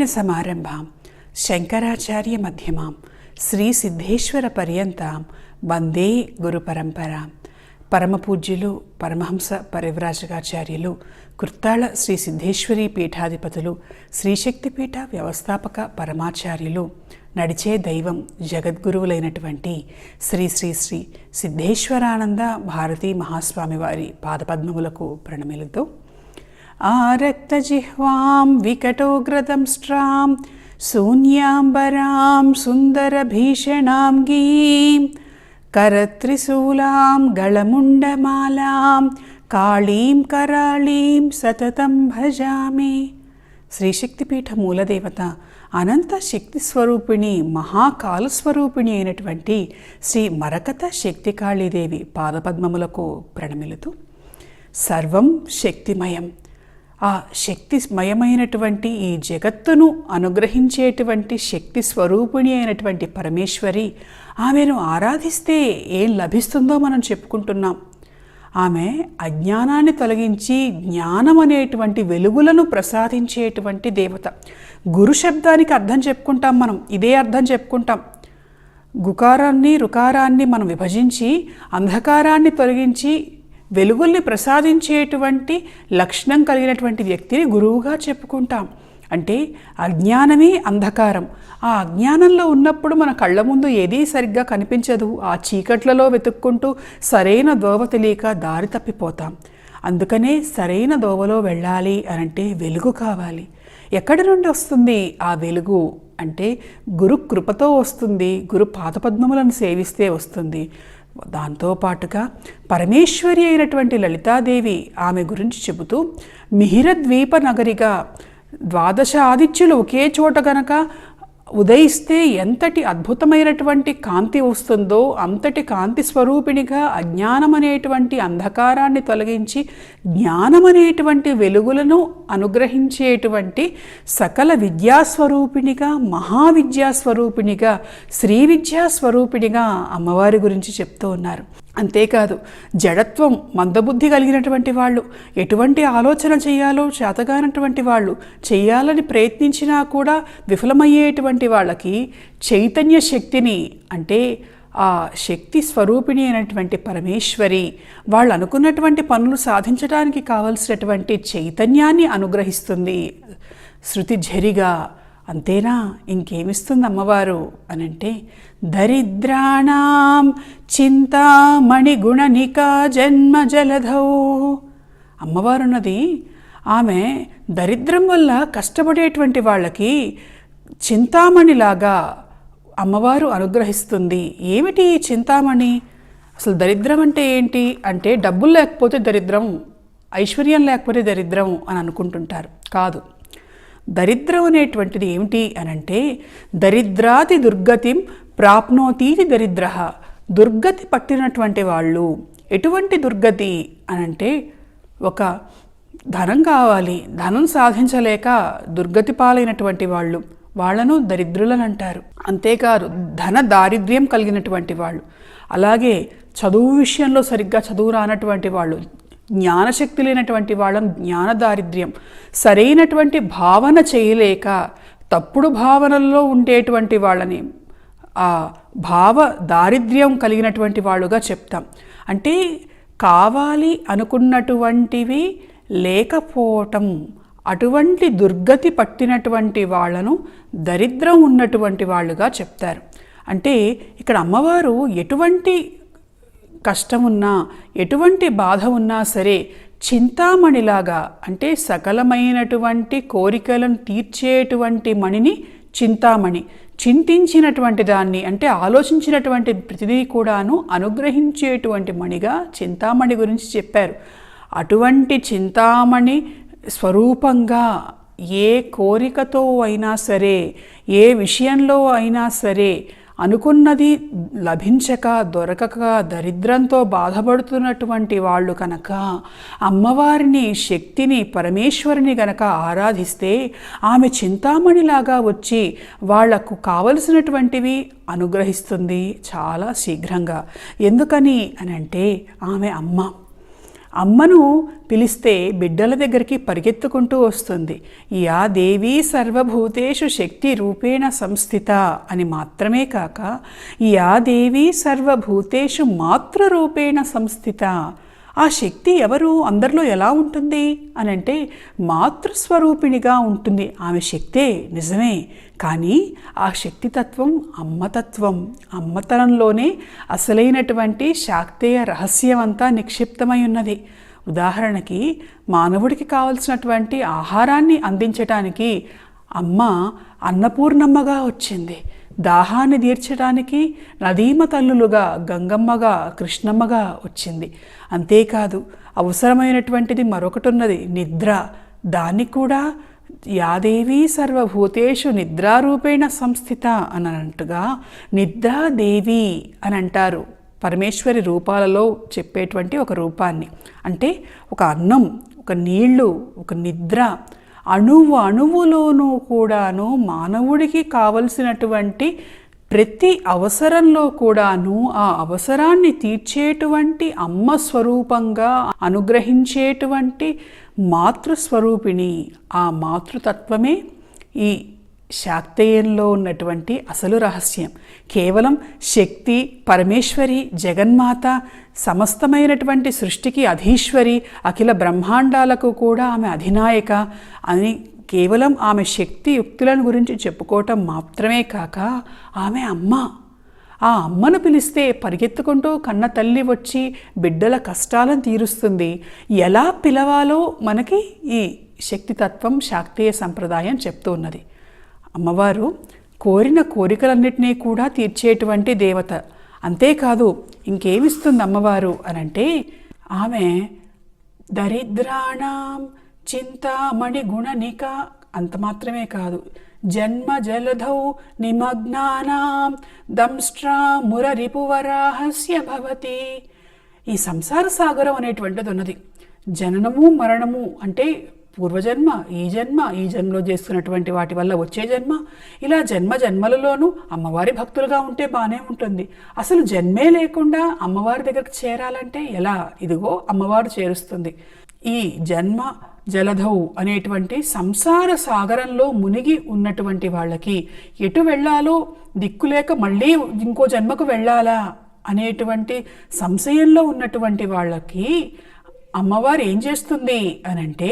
నారాయణ సమారంభాం శంకరాచార్య మధ్యమాం శ్రీ సిద్ధేశ్వర పర్యంతం వందే గురు పరంపరాం. పరమ పూజ్యులు పరమహంస పరివ్రాజకాచార్యులు కృత్తాళ శ్రీ సిద్ధేశ్వరి పీఠాధిపతులు శ్రీశక్తిపీఠ వ్యవస్థాపక పరమాచార్యులు నడిచే దైవం జగద్గురువులైనటువంటి శ్రీ శ్రీ శ్రీ సిద్ధేశ్వరానంద భారతీ మహాస్వామి వారి పాదపద్మములకు ప్రణమిలుతూ ఆరక్తజిహ్వాం వికటోగ్రదంష్ట్రాం शून्याम्बरां सुन्दरभीषणां गीं करत्रिशूलां गळमुण्डमालां కాళీం కరాళీం సతతం భజామి శ్రీశక్తిపీఠ మూలదేవత అనంత శక్తి స్వరూపిణి మహాకాల స్వరూపిణి అయినటువంటి శ్రీ మరకత శక్తికాళీదేవి పాదపద్మములకు ప్రణమిలుతూ సర్వం శక్తిమయం। ఆ శక్తిమయమైనటువంటి ఈ జగత్తును అనుగ్రహించేటువంటి శక్తి స్వరూపిణి అయినటువంటి పరమేశ్వరి ఆమెను ఆరాధిస్తే ఏం లభిస్తుందో మనం చెప్పుకుంటున్నాం. ఆమె అజ్ఞానాన్ని తొలగించి జ్ఞానం అనేటువంటి వెలుగులను ప్రసాదించేటువంటి దేవత. గురు శబ్దానికి అర్థం చెప్పుకుంటాం మనం ఇదే అర్థం చెప్పుకుంటాం. గుకారాన్ని రుకారాన్ని మనం విభజించి అంధకారాన్ని తొలగించి వెలుగుల్ని ప్రసాదించేటువంటి లక్షణం కలిగినటువంటి వ్యక్తిని గురువుగా చెప్పుకుంటాం. అంటే అజ్ఞానమే అంధకారం. ఆ అజ్ఞానంలో ఉన్నప్పుడు మన కళ్ళ ముందు ఏదీ సరిగ్గా కనిపించదు. ఆ చీకట్లలో వెతుక్కుంటూ సరైన దోవ తెలియక దారి తప్పిపోతాం. అందుకనే సరైన దోవలో వెళ్ళాలి అనంటే వెలుగు కావాలి. ఎక్కడి నుండి వస్తుంది ఆ వెలుగు? అంటే గురు కృపతో వస్తుంది. గురు పాదపద్మములను సేవిస్తే వస్తుంది. దాంతోపాటుగా పరమేశ్వరి అయినటువంటి లలితాదేవి ఆమె గురించి చెబుతూ మిహిరద్వీప నగరిగా ద్వాదశ ఆదిత్యులు ఒకే చోట గనక ఉదయిస్తే ఎంతటి అద్భుతమైనటువంటి కాంతి వస్తుందో అంతటి కాంతి స్వరూపిణిగా అజ్ఞానం అనేటువంటి అంధకారాన్ని తొలగించి జ్ఞానం అనేటువంటి వెలుగులను అనుగ్రహించేటువంటి సకల విద్యాస్వరూపిణిగా మహావిద్యాస్వరూపిణిగా శ్రీ విద్యాస్వరూపిణిగా అమ్మవారి గురించి చెప్తూ ఉన్నారు. అంతేకాదు జడత్వం మందబుద్ధి కలిగినటువంటి వాళ్ళు ఎటువంటి ఆలోచన చేయాలో చేతగానటువంటి వాళ్ళు చేయాలని ప్రయత్నించినా కూడా విఫలమయ్యేటువంటి వాళ్ళకి చైతన్య శక్తిని అంటే ఆ శక్తి స్వరూపిణి అయినటువంటి పరమేశ్వరి వాళ్ళు అనుకున్నటువంటి పనులు సాధించడానికి కావలసినటువంటి చైతన్యాన్ని అనుగ్రహిస్తుంది. శృతి ఝరిగా అంతేనా? ఇంకేమిస్తుంది అమ్మవారు అనంటే దరిద్రాణం చింతామణి గుణనికా జన్మ జలధౌ. అమ్మవారున్నది ఆమె దరిద్రం వల్ల కష్టపడేటువంటి వాళ్ళకి చింతామణిలాగా అమ్మవారు అనుగ్రహిస్తుంది. ఏమిటి చింతామణి? అసలు దరిద్రం అంటే ఏంటి? అంటే డబ్బులు లేకపోతే దరిద్రం ఐశ్వర్యం లేకపోతే దరిద్రం అని అనుకుంటుంటారు. కాదు. దరిద్రం అనేటువంటిది ఏమిటి అనంటే దరిద్రాది దుర్గతిం ప్రాప్నోతీతి దరిద్ర. దుర్గతి పట్టినటువంటి వాళ్ళు ఎటువంటి దుర్గతి అనంటే ఒక ధనం కావాలి ధనం సాధించలేక దుర్గతి పాలైనటువంటి వాళ్ళు వాళ్ళను దరిద్రులని అంటారు. అంతేకాదు ధన దారిద్ర్యం కలిగినటువంటి వాళ్ళు అలాగే చదువు విషయంలో సరిగ్గా చదువు రానటువంటి వాళ్ళు జ్ఞానశక్తి లేనటువంటి వాళ్ళం జ్ఞాన దారిద్ర్యం సరైనటువంటి భావన చేయలేక తప్పుడు భావనల్లో ఉండేటువంటి వాళ్ళని ఆ భావ దారిద్ర్యం కలిగినటువంటి వాళ్ళుగా చెప్తాం. అంటే కావాలి అనుకున్నటువంటివి లేకపోవటం అటువంటి దుర్గతి పట్టినటువంటి వాళ్ళను దరిద్రం ఉన్నటువంటి వాళ్ళుగా చెప్తారు. అంటే ఇక్కడ అమ్మవారు ఎటువంటి కష్టం ఉన్నా ఎటువంటి బాధ ఉన్నా సరే చింతామణిలాగా అంటే సకలమైనటువంటి కోరికలను తీర్చేటువంటి మణిని చింతామణి. చింతించినటువంటి దాన్ని అంటే ఆలోచించినటువంటి ప్రతిదీ కూడాను అనుగ్రహించేటువంటి మణిగా చింతామణి గురించి చెప్పారు. అటువంటి చింతామణి స్వరూపంగా ఏ కోరికతో అయినా సరే ఏ విషయంలో అయినా సరే అనుకున్నది లభించక దొరకక దరిద్రంతో బాధపడుతున్నటువంటి వాళ్ళు కనుక అమ్మవారిని శక్తిని పరమేశ్వరిని గనక ఆరాధిస్తే ఆమె చింతామణిలాగా వచ్చి వాళ్ళకు కావలసినటువంటివి అనుగ్రహిస్తుంది చాలా శీఘ్రంగా. ఎందుకని అని అంటే ఆమె అమ్మ. అమ్మను పిలిస్తే బిడ్డల దగ్గరికి పరిగెత్తుకుంటూ వస్తుంది. యా దేవీ సర్వభూతేషు శక్తి రూపేణ సంస్థిత అని మాత్రమే కాక యా దేవీ సర్వభూతేషు మాతృరూపేణ సంస్థిత ఆ శక్తి ఎవరు? అందరిలో ఎలా ఉంటుంది? అని అంటే మాతృస్వరూపిణిగా ఉంటుంది. ఆమె శక్తే నిజమే. కానీ ఆ శక్తితత్వం అమ్మతత్వం అమ్మతనంలోనే అసలైనటువంటి శాక్తేయ రహస్యం అంతా నిక్షిప్తమై ఉన్నది. ఉదాహరణకి మానవుడికి కావలసినటువంటి ఆహారాన్ని అందించటానికి అమ్మ అన్నపూర్ణమ్మగా వచ్చింది. దాహాన్ని తీర్చడానికి నదీమ తల్లులుగా గంగమ్మగా కృష్ణమ్మగా వచ్చింది. అంతేకాదు అవసరమైనటువంటిది మరొకటి ఉన్నది నిద్ర. దాన్ని కూడా యాదేవి సర్వభూతేషు నిద్రారూపేణ సంస్థిత అని అన్నట్టుగా నిద్రాదేవి అని అంటారు పరమేశ్వరి రూపాలలో చెప్పేటువంటి ఒక రూపాన్ని. అంటే ఒక అన్నం ఒక నీళ్ళు ఒక నిద్ర అణువు అణువులోనూ కూడాను మానవుడికి కావలసినటువంటి ప్రతి అవసరంలో కూడాను ఆ అవసరాన్ని తీర్చేటువంటి అమ్మ స్వరూపంగా అనుగ్రహించేటువంటి మాతృస్వరూపిణి ఆ మాతృతత్వమే ఈ శాక్తేయంలో ఉన్నటువంటి అసలు రహస్యం. కేవలం శక్తి పరమేశ్వరి జగన్మాత సమస్తమైనటువంటి సృష్టికి అధీశ్వరి అఖిల బ్రహ్మాండాలకు కూడా ఆమె అధినాయక అని కేవలం ఆమె శక్తి యుక్తులను గురించి చెప్పుకోవటం మాత్రమే కాక ఆమె అమ్మ. ఆ అమ్మను పిలిస్తే పరిగెత్తుకుంటూ కన్న తల్లి వచ్చి బిడ్డల కష్టాలను తీరుస్తుంది. ఎలా పిలవాలో మనకి ఈ శక్తితత్వం శాక్తీయ సంప్రదాయం చెప్తూ ఉన్నది. అమ్మవారు కోరిన కోరికలన్నిటినీ కూడా తీర్చేటువంటి దేవత. అంతేకాదు ఇంకేమిస్తుంది అమ్మవారు అనంటే ఆమె దరిద్రాణం చింతామణి గుణనిక అంత మాత్రమే కాదు. జన్మ జలధౌ నిమగ్నానాం దంష్ట్రా మురరిపువరాహస్య భవతి. ఈ సంసార సాగరం అనేటువంటిది ఉన్నది. జననము మరణము అంటే పూర్వజన్మ ఈ జన్మ ఈ జన్మలో చేస్తున్నటువంటి వాటి వల్ల వచ్చే జన్మ. ఇలా జన్మ జన్మలలోనూ అమ్మవారి భక్తులుగా ఉంటే బాగానే ఉంటుంది. అసలు జన్మే లేకుండా అమ్మవారి దగ్గరకు చేరాలంటే ఎలా? ఇదిగో అమ్మవారు చేరుస్తుంది. ఈ జన్మ జలధౌ అనేటువంటి సంసార సాగరంలో మునిగి ఉన్నటువంటి వాళ్ళకి ఎటు వెళ్ళాలో దిక్కులేక మళ్ళీ ఇంకో జన్మకు వెళ్ళాలా అనేటువంటి సంశయంలో ఉన్నటువంటి వాళ్ళకి అమ్మవారు ఏం చేస్తుంది అనంటే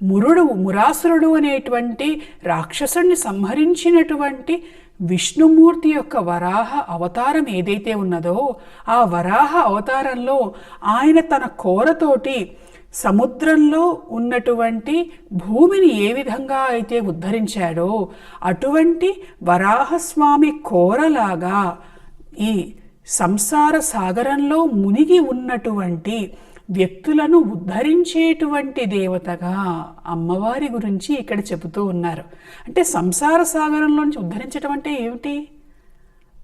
మురుడు మురాసురుడు అనేటువంటి రాక్షసుడిని సంహరించినటువంటి విష్ణుమూర్తి యొక్క వరాహ అవతారం ఏదైతే ఉన్నదో ఆ వరాహ అవతారంలో ఆయన తన కోరతోటి సముద్రంలో ఉన్నటువంటి భూమిని ఏ విధంగా అయితే ఉద్ధరించాడో అటువంటి వరాహస్వామి కోరలాగా ఈ సంసార సాగరంలో మునిగి ఉన్నటువంటి వ్యక్తులను ఉద్ధరించేటువంటి దేవతగా అమ్మవారి గురించి ఇక్కడ చెబుతూ ఉన్నారు. అంటే సంసార సాగరంలోంచి ఉద్ధరించడం అంటే ఏమిటి?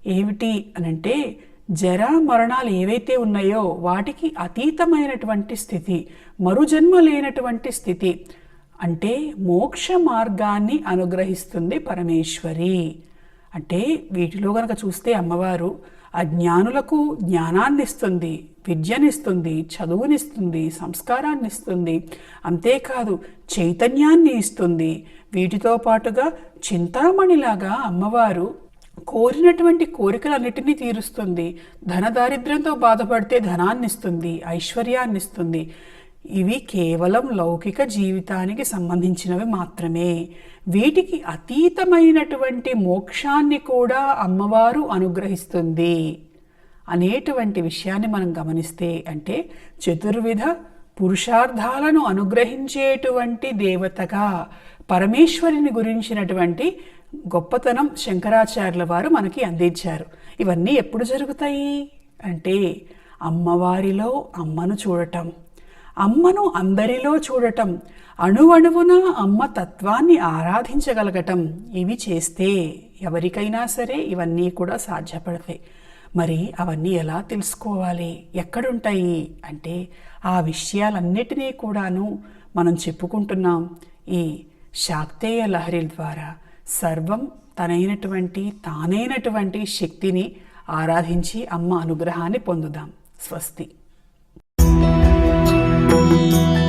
ఏమిటి అనంటే జర మరణాలు ఏవైతే ఉన్నాయో వాటికి అతీతమైనటువంటి స్థితి మరుజన్మ లేనటువంటి స్థితి. అంటే మోక్ష మార్గాన్ని అనుగ్రహిస్తుంది పరమేశ్వరి. అంటే వీటిలో కనుక చూస్తే అమ్మవారు అజ్ఞానులకు జ్ఞానాన్ని ఇస్తుంది విద్యనిస్తుంది చదువునిస్తుంది సంస్కారాన్ని ఇస్తుంది అంతేకాదు చైతన్యాన్ని ఇస్తుంది. వీటితో పాటుగా చింతామణిలాగా అమ్మవారు కోరినటువంటి కోరికలన్నిటినీ తీరుస్తుంది. ధన దారిద్ర్యంతో బాధపడితే ధనాన్ని ఇస్తుంది ఐశ్వర్యాన్ని ఇస్తుంది ఇవి కేవలం లౌకిక జీవితానికి సంబంధించినవి మాత్రమే. వీటికి అతీతమైనటువంటి మోక్షాన్ని కూడా అమ్మవారు అనుగ్రహిస్తుంది. అనేటువంటి విషయాన్ని మనం గమనిస్తే అంటే చతుర్విధ పురుషార్థాలను అనుగ్రహించేటువంటి దేవతగా పరమేశ్వరిని గురించినటువంటి గొప్పతనం శంకరాచార్యుల వారు మనకి అందించారు. ఇవన్నీ ఎప్పుడు జరుగుతాయి? అంటే అమ్మవారిలో అమ్మను చూడటం. అమ్మను అందరిలో చూడటం అణువణువున అమ్మ తత్వాన్ని ఆరాధించగలగటం ఇవి చేస్తే ఎవరికైనా సరే ఇవన్నీ కూడా సాధ్యపడతాయి. మరి అవన్నీ ఎలా తెలుసుకోవాలి? ఎక్కడుంటాయి? అంటే ఆ విషయాలన్నిటినీ కూడాను మనం చెప్పుకుంటున్నాం ఈ శాక్తేయ లహరి ద్వారా. సర్వం తనైనటువంటి తానైనటువంటి శక్తిని ఆరాధించి అమ్మ అనుగ్రహాన్ని పొందుదాం. స్వస్తి. Música